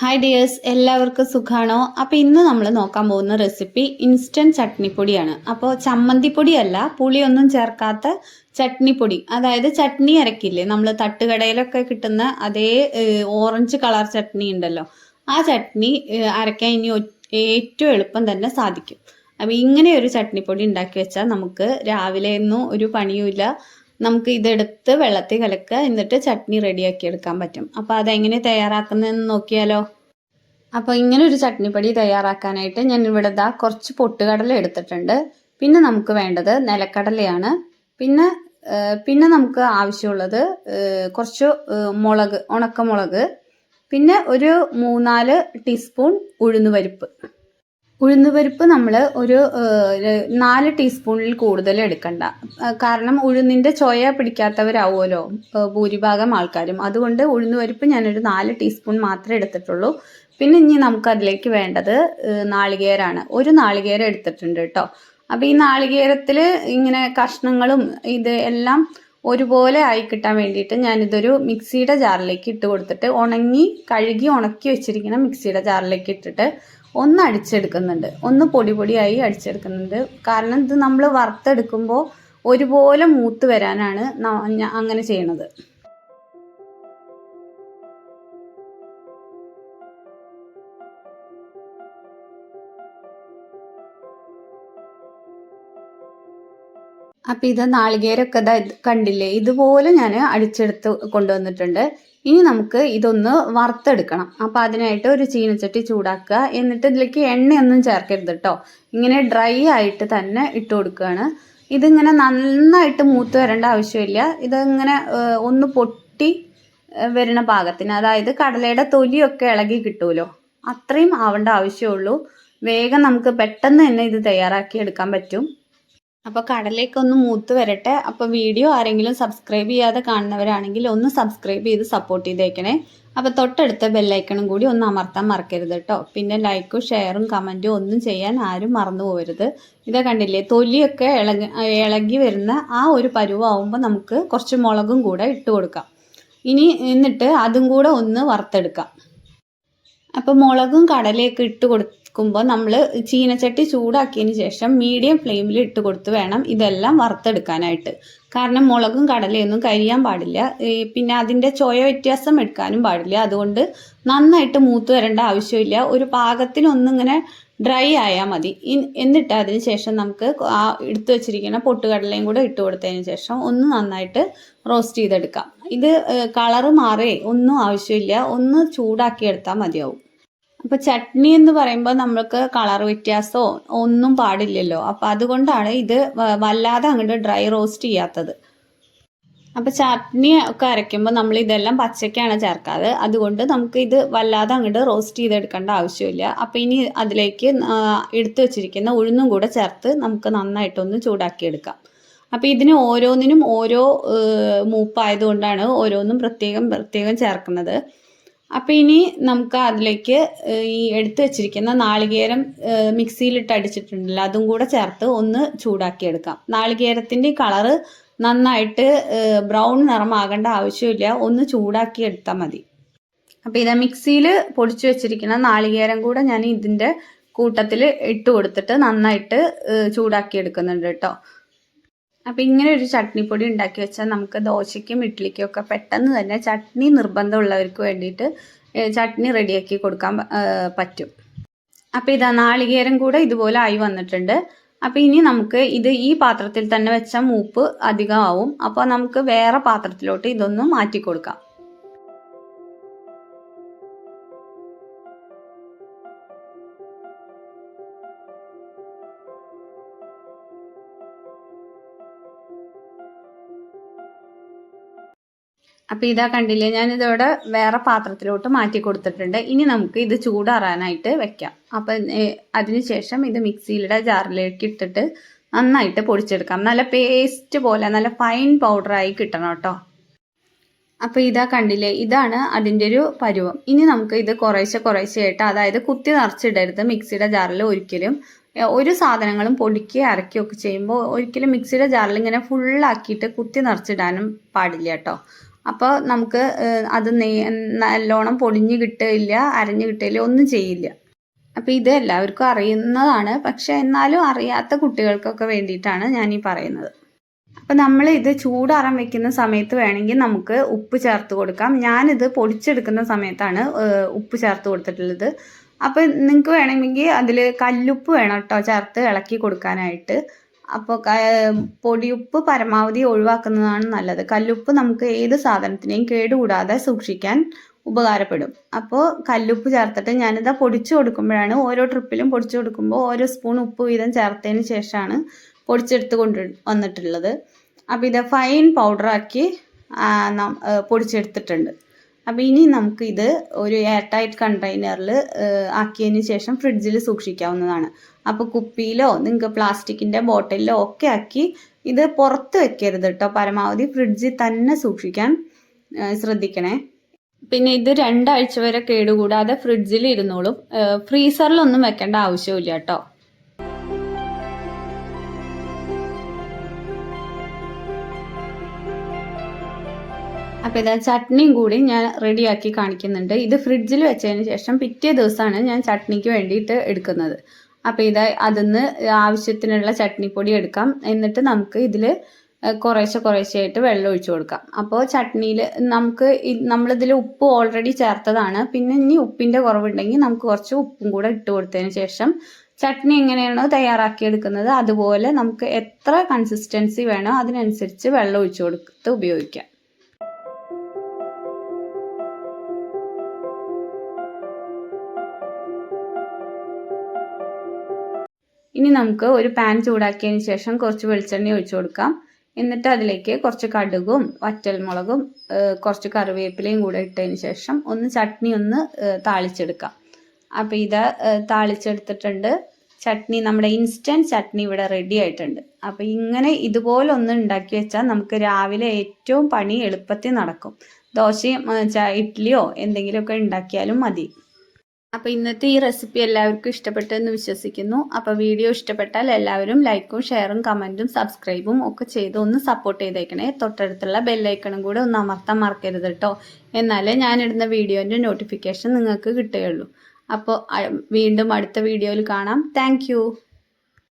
Hi dears എല്ലാവർക്കും സുഖാണോ? അപ്പോൾ ഇന്ന് നമ്മൾ നോക്കാൻ പോകുന്ന റെസിപ്പി ഇൻസ്റ്റന്റ് ചട്നിപ്പൊടിയാണ്. അപ്പോൾ ചമ്മന്തിപ്പൊടിയല്ല പുളിയൊന്നും ചേർക്കാത്ത ചട്നിപ്പൊടി. അതായത് ചട്നി അരക്കില്ലേ? നമ്മൾ തട്ടുകടയിലൊക്കെ കിട്ടുന്ന അതേ ഓറഞ്ച് കളർ ചട്നി ഉണ്ടല്ലോ. ആ ചട്നി അരക്കാൻ ഇനി ഏറ്റവും എളുപ്പം തന്നെ സാധിക്കും. അപ്പോൾ ഇങ്ങനെ ഒരു ചട്നിപ്പൊടി ഉണ്ടാക്കി വെച്ചാൽ നമുക്ക് രാവിലെ ഒന്നും ഒരു പണിയുമില്ല. നമുക്ക് ഇതെടുത്ത് വെള്ളത്തിൽ കലക്കുക എന്നിട്ട് ചട്നി റെഡിയാക്കി എടുക്കാൻ പറ്റും. അപ്പോൾ അതെങ്ങനെ തയ്യാറാക്കുന്നതെന്ന് നോക്കിയാലോ? അപ്പോൾ ഇങ്ങനെ ഒരു ചട്നിപ്പൊടി തയ്യാറാക്കാനായിട്ട് ഞാൻ ഇവിടെ ദാ കുറച്ച് പൊട്ടുകടല എടുത്തിട്ടുണ്ട്. പിന്നെ നമുക്ക് വേണ്ടത് നിലക്കടലയാണ്. പിന്നെ പിന്നെ നമുക്ക് ആവശ്യമുള്ളത് കുറച്ച് മുളക് ഉണക്കമുളക്. പിന്നെ ഒരു മൂന്നാൽ ടീസ്പൂൺ ഉഴുന്നുപരിപ്പ്. ഉഴുന്നുപരിപ്പ് നമ്മൾ ഒരു നാല് ടീസ്പൂണിൽ കൂടുതൽ എടുക്കണ്ട. കാരണം ഉഴുന്നിന്റെ ചോയ പിടിക്കാത്തവരാവുമല്ലോ ഭൂരിഭാഗം ആൾക്കാരും. അതുകൊണ്ട് ഉഴുന്നുപരിപ്പ് ഞാനൊരു നാല് ടീസ്പൂൺ മാത്രമേ എടുത്തിട്ടുള്ളൂ. പിന്നെ ഇനി നമുക്കതിലേക്ക് വേണ്ടത് നാളികേരാണ്. ഒരു നാളികേരം എടുത്തിട്ടുണ്ട് കേട്ടോ. അപ്പം ഈ നാളികേരത്തിൽ ഇങ്ങനെ കഷ്ണങ്ങളും ഇത് എല്ലാം ഒരുപോലെ ആയി കിട്ടാൻ വേണ്ടിയിട്ട് ഞാനിതൊരു മിക്സിയുടെ ജാറിലേക്ക് ഇട്ട് കൊടുത്തിട്ട് ഉണങ്ങി കഴുകി ഉണക്കി വെച്ചിരിക്കുന്ന മിക്സിയുടെ ജാറിലേക്ക് ഇട്ടിട്ട് ഒന്ന് അടിച്ചെടുക്കുന്നുണ്ട്. ഒന്ന് പൊടി പൊടിയായി അടിച്ചെടുക്കുന്നുണ്ട്. കാരണം ഇത് നമ്മൾ വറുത്തെടുക്കുമ്പോൾ ഒരുപോലെ മൂത്ത് വരാനാണ് അങ്ങനെ ചെയ്യണത്. അപ്പം ഇത് നാളികേരമൊക്കെ കണ്ടില്ലേ? ഇതുപോലെ ഞാൻ അടിച്ചെടുത്ത് കൊണ്ടുവന്നിട്ടുണ്ട്. ഇനി നമുക്ക് ഇതൊന്ന് വറുത്തെടുക്കണം. അപ്പോൾ അതിനായിട്ട് ഒരു ചീനച്ചട്ടി ചൂടാക്കുക. എന്നിട്ട് ഇതിലേക്ക് എണ്ണയൊന്നും ചേർക്കരുത് കേട്ടോ ഇങ്ങനെ ഡ്രൈ ആയിട്ട് തന്നെ ഇട്ട് കൊടുക്കുകയാണ്. ഇതിങ്ങനെ നന്നായിട്ട് മൂത്ത് വരേണ്ട ആവശ്യമില്ല. ഇതിങ്ങനെ ഒന്ന് പൊട്ടി വരുന്ന പാകത്തിന്. അതായത് കടലയുടെ തൊലിയൊക്കെ ഇളകി കിട്ടുമല്ലോ അത്രയും ആവേണ്ട ആവശ്യമുള്ളൂ. വേഗം നമുക്ക് പെട്ടെന്ന് തന്നെ ഇത് തയ്യാറാക്കി എടുക്കാൻ പറ്റും. അപ്പോൾ കടലേക്ക് ഒന്ന് മൂത്ത് വരട്ടെ. അപ്പോൾ വീഡിയോ ആരെങ്കിലും സബ്സ്ക്രൈബ് ചെയ്യാതെ കാണുന്നവരാണെങ്കിൽ ഒന്ന് സബ്സ്ക്രൈബ് ചെയ്ത് സപ്പോർട്ട് ചെയ്തേക്കണേ. അപ്പോൾ തൊട്ടടുത്ത ബെല്ലൈക്കണും കൂടി ഒന്ന് അമർത്താൻ മറക്കരുത് കേട്ടോ പിന്നെ ലൈക്കും ഷെയറും കമന്റും ഒന്നും ചെയ്യാൻ ആരും മറന്നു പോകരുത് ഇതാ കണ്ടില്ലേ തൊലിയൊക്കെ ഇളകി ഇളകി വരുന്ന ആ ഒരു പരുവാകുമ്പോൾ നമുക്ക് കുറച്ച് മുളകും കൂടെ ഇട്ട് കൊടുക്കാം. ഇനി എന്നിട്ട് അതും കൂടെ ഒന്ന് വറുത്തെടുക്കാം. അപ്പോൾ മുളകും കടലയൊക്കെ ഇട്ട് കൊടുക്കുമ്പോൾ നമ്മൾ ചീനച്ചട്ടി ചൂടാക്കിയതിന് ശേഷം മീഡിയം ഫ്ലെയിമിൽ ഇട്ട് കൊടുത്ത് വേണം ഇതെല്ലാം വറുത്തെടുക്കാനായിട്ട്. കാരണം മുളകും കടലയൊന്നും കരിയാൻ പാടില്ല. പിന്നെ അതിന്റെ ചോയ വ്യത്യാസം എടുക്കാനും പാടില്ല. അതുകൊണ്ട് നന്നായിട്ട് മൂത്ത് വരേണ്ട ആവശ്യമില്ല. ഒരു പാകത്തിനൊന്നിങ്ങനെ ഡ്രൈ ആയാൽ മതി. എന്നിട്ട് അതിന് ശേഷം നമുക്ക് ആ എടുത്തു വെച്ചിരിക്കുന്ന പൊട്ടുകടലയും കൂടെ ഇട്ട് കൊടുത്തതിന് ശേഷം ഒന്ന് നന്നായിട്ട് റോസ്റ്റ് ചെയ്തെടുക്കാം. ഇത് കളറ് മാറേ ഒന്നും ആവശ്യമില്ല. ഒന്ന് ചൂടാക്കിയെടുത്താൽ മതിയാവും. അപ്പോൾ ചട്നി എന്ന് പറയുമ്പോൾ നമ്മൾക്ക് കളർ വ്യത്യാസമോ ഒന്നും പാടില്ലല്ലോ. അപ്പോൾ അതുകൊണ്ടാണ് ഇത് വല്ലാതെ അങ്ങോട്ട് ഡ്രൈ റോസ്റ്റ് ചെയ്യാത്തത്. അപ്പോൾ ചട്നി ഒക്കെ അരയ്ക്കുമ്പോൾ നമ്മൾ ഇതെല്ലാം പച്ചക്കാണ് ചേർക്കാറ്. അതുകൊണ്ട് നമുക്ക് ഇത് വല്ലാതെ അങ്ങോട്ട് റോസ്റ്റ് ചെയ്തെടുക്കേണ്ട ആവശ്യമില്ല. അപ്പോൾ ഇനി അതിലേക്ക് എടുത്തു വെച്ചിരിക്കുന്ന ഉഴുന്നും കൂടെ ചേർത്ത് നമുക്ക് നന്നായിട്ടൊന്ന് ചൂടാക്കിയെടുക്കാം. അപ്പോൾ ഇതിന് ഓരോന്നിനും ഓരോ മൂപ്പായത് മൂപ്പായതുകൊണ്ടാണ് ഓരോന്നും പ്രത്യേകം പ്രത്യേകം ചേർക്കുന്നത്. അപ്പോൾ ഇനി നമുക്ക് അതിലേക്ക് ഈ എടുത്തു വെച്ചിരിക്കുന്ന നാളികേരം മിക്സിയിലിട്ട് അടിച്ചിട്ടുണ്ടല്ലോ അതും കൂടെ ചേർത്ത് ഒന്ന് ചൂടാക്കിയെടുക്കാം നാളികേരത്തിന്റെ കളറ് നന്നായിട്ട് ബ്രൗൺ നിറമാകേണ്ട ആവശ്യമില്ല ഒന്ന് ചൂടാക്കി എടുത്താൽ മതി. അപ്പോൾ ഇതാ മിക്സിയിൽ പൊടിച്ചു വെച്ചിരിക്കുന്ന നാളികേരം കൂടെ ഞാൻ ഇതിന്റെ കൂട്ടത്തിൽ ഇട്ട് കൊടുത്തിട്ട് നന്നായിട്ട് ചൂടാക്കി എടുക്കുന്നുണ്ട് കേട്ടോ. അപ്പോൾ ഇങ്ങനെ ഒരു ചട്നിപ്പൊടി ഉണ്ടാക്കി വെച്ചാൽ നമുക്ക് ദോശയ്ക്കും ഇഡ്ഡലിക്കും ഒക്കെ പെട്ടെന്ന് തന്നെ ചട്നി നിർബന്ധമുള്ളവർക്ക് വേണ്ടിയിട്ട് ചട്നി റെഡിയാക്കി കൊടുക്കാൻ പറ്റും. അപ്പോൾ ഇതാ നാളികേരം കൂടെ ഇതുപോലെ ആയി വന്നിട്ടുണ്ട്. അപ്പോൾ ഇനി നമുക്ക് ഇത് ഈ പാത്രത്തിൽ തന്നെ വെച്ചാൽ മൂപ്പ് അധികമാവും അപ്പോൾ നമുക്ക് വേറെ പാത്രത്തിലോട്ട് ഇതൊന്ന് മാറ്റി കൊടുക്കാം. അപ്പോൾ ഇതാ കണ്ടില്ലേ ഞാൻ ഞാനിതോടെ വേറെ പാത്രത്തിലോട്ട് മാറ്റി കൊടുത്തിട്ടുണ്ട്. ഇനി നമുക്ക് ഇത് ചൂടാറാനായിട്ട് വെക്കാം. അപ്പം അതിനുശേഷം ഇത് മിക്സിയുടെ ജാറിലേക്ക് ഇട്ടിട്ട് നന്നായിട്ട് പൊടിച്ചെടുക്കാം. നല്ല പേസ്റ്റ് പോലെ നല്ല ഫൈൻ പൗഡറായി കിട്ടണം കേട്ടോ. അപ്പോൾ ഇതാ കണ്ടില്ലേ ഇതാണ് അതിന്റെ ഒരു പരുവം. ഇനി നമുക്ക് ഇത് കുറേശ്ശെ കുറേശ്ശെയായിട്ട് അതായത് കുത്തി നിറച്ചിടരുത് മിക്സിയുടെ ജാറിൽ ഒരിക്കലും. ഒരു സാധനങ്ങളും പൊടിക്കി അരക്കുകയൊക്കെ ചെയ്യുമ്പോൾ ഒരിക്കലും മിക്സിയുടെ ജാറിൽ ഇങ്ങനെ ഫുള്ളാക്കിയിട്ട് കുത്തി നിറച്ചിടാനും പാടില്ല കേട്ടോ. അപ്പോൾ നമുക്ക് അത് നല്ലോണം പൊടിഞ്ഞ് കിട്ടില്ല അരഞ്ഞ് കിട്ടില്ല ഒന്നും ചെയ്യില്ല. അപ്പോൾ ഇത് എല്ലാവർക്കും അറിയുന്നതാണ്. പക്ഷെ എന്നാലും അറിയാത്ത കുട്ടികൾക്കൊക്കെ വേണ്ടിയിട്ടാണ് ഞാൻ ഈ പറയുന്നത്. അപ്പോൾ നമ്മൾ ഇത് ചൂടാറാൻ വെക്കുന്ന സമയത്ത് വേണമെങ്കിൽ നമുക്ക് ഉപ്പ് ചേർത്ത് കൊടുക്കാം. ഞാനിത് പൊടിച്ചെടുക്കുന്ന സമയത്താണ് ഉപ്പ് ചേർത്ത് കൊടുത്തിട്ടുള്ളത്. അപ്പോൾ നിങ്ങൾക്ക് വേണമെങ്കിൽ അതിൽ കല്ലുപ്പ് വേണം കേട്ടോ ചേർത്ത് ഇളക്കി കൊടുക്കാനായിട്ട്. അപ്പോൾ പൊടിയുപ്പ് പരമാവധി ഒഴിവാക്കുന്നതാണ് നല്ലത്. കല്ലുപ്പ് നമുക്ക് ഏത് സാധനത്തിനെയും കേടുകൂടാതെ സൂക്ഷിക്കാൻ ഉപകാരപ്പെടും. അപ്പോൾ കല്ലുപ്പ് ചേർത്തിട്ട് ഞാനിത് പൊടിച്ചു കൊടുക്കുമ്പോഴാണ് ഓരോ ട്രിപ്പിലും പൊടിച്ചു കൊടുക്കുമ്പോൾ ഓരോ സ്പൂൺ ഉപ്പ് വീതം ചേർത്തതിന് ശേഷമാണ് പൊടിച്ചെടുത്ത് കൊണ്ട് വന്നിട്ടുള്ളത്. അപ്പോൾ ഇത് ഫൈൻ പൗഡറാക്കി പൊടിച്ചെടുത്തിട്ടുണ്ട്. അപ്പോൾ ഇനി ഇത് ഒരു എയർ ടൈറ്റ് കണ്ടെയ്നറിൽ ആക്കിയതിന് ശേഷം ഫ്രിഡ്ജിൽ സൂക്ഷിക്കാവുന്നതാണ്. അപ്പോൾ കുപ്പിയിലോ നിങ്ങൾക്ക് പ്ലാസ്റ്റിക്കിന്റെ ബോട്ടിലോ ഒക്കെ ആക്കി ഇത് പുറത്ത് വെക്കരുത് കേട്ടോ പരമാവധി ഫ്രിഡ്ജിൽ തന്നെ സൂക്ഷിക്കാൻ ശ്രദ്ധിക്കണേ. പിന്നെ ഇത് രണ്ടാഴ്ച വരെ കേടുകൂടാതെ ഫ്രിഡ്ജിൽ ഇരുന്നോളും. ഫ്രീസറിലൊന്നും വെക്കേണ്ട ആവശ്യമില്ല കേട്ടോ അപ്പോൾ ഇതാ ചട്നിയും കൂടി ഞാൻ റെഡിയാക്കി കാണിക്കുന്നുണ്ട്. ഇത് ഫ്രിഡ്ജിൽ വെച്ചതിന് ശേഷം പിറ്റേ ദിവസമാണ് ഞാൻ ചട്നിക്ക് വേണ്ടിയിട്ട് എടുക്കുന്നത്. അപ്പോൾ ഇതാ അതിന്ന് ആവശ്യത്തിനുള്ള ചട്നിപ്പൊടി എടുക്കാം. എന്നിട്ട് നമുക്ക് ഇതിൽ കുറേശ്ശെ കുറേശ്ശെയായിട്ട് വെള്ളം ഒഴിച്ചു കൊടുക്കാം. അപ്പോൾ ചട്നിയിൽ നമുക്ക് നമ്മളിതിൽ ഉപ്പ് ഓൾറെഡി ചേർത്തതാണ്. പിന്നെ ഇനി ഉപ്പിന്റെ കുറവുണ്ടെങ്കിൽ നമുക്ക് കുറച്ച് ഉപ്പും കൂടെ ഇട്ട് കൊടുത്തതിന് ശേഷം ചട്നി എങ്ങനെയാണോ തയ്യാറാക്കിയെടുക്കുന്നത് അതുപോലെ നമുക്ക് എത്ര കൺസിസ്റ്റൻസി വേണോ അതിനനുസരിച്ച് വെള്ളം ഒഴിച്ചു കൊടുത്ത് ഉപയോഗിക്കാം. ഇനി നമുക്ക് ഒരു പാൻ ചൂടാക്കിയതിന് ശേഷം കുറച്ച് വെളിച്ചെണ്ണ ഒഴിച്ചു കൊടുക്കാം. എന്നിട്ട് അതിലേക്ക് കുറച്ച് കടുകും വറ്റൽമുളകും കുറച്ച് കറിവേപ്പിലയും കൂടെ ഇട്ടതിന് ശേഷം ഒന്ന് ചട്നി ഒന്ന് താളിച്ചെടുക്കാം. അപ്പോൾ ഇത് താളിച്ചെടുത്തിട്ടുണ്ട്. ചട്നി നമ്മുടെ ഇൻസ്റ്റന്റ് ചട്നി ഇവിടെ റെഡി ആയിട്ടുണ്ട്. അപ്പോൾ ഇങ്ങനെ ഇതുപോലെ ഒന്ന് ഉണ്ടാക്കി വെച്ചാൽ നമുക്ക് രാവിലെ ഏറ്റവും പണി എളുപ്പത്തിൽ നടക്കും. ദോശയും ഇഡ്ഡലിയോ എന്തെങ്കിലുമൊക്കെ ഉണ്ടാക്കിയാലും മതി. അപ്പോൾ ഇന്നത്തെ ഈ റെസിപ്പി എല്ലാവർക്കും ഇഷ്ടപ്പെട്ടെന്ന് വിശ്വസിക്കുന്നു. അപ്പോൾ വീഡിയോ ഇഷ്ടപ്പെട്ടാൽ എല്ലാവരും ലൈക്കും ഷെയറും കമന്റും സബ്സ്ക്രൈബും ഒക്കെ ചെയ്ത് ഒന്ന് സപ്പോർട്ട് ചെയ്തേക്കണേ. തൊട്ടടുത്തുള്ള ബെല്ലൈക്കണും കൂടെ ഒന്ന് അമർത്താൻ മറക്കരുത് കേട്ടോ എന്നാലേ ഞാനിടുന്ന വീഡിയോന്റെ നോട്ടിഫിക്കേഷൻ നിങ്ങൾക്ക് കിട്ടുകയുള്ളൂ. അപ്പോൾ വീണ്ടും അടുത്ത വീഡിയോയിൽ കാണാം. താങ്ക്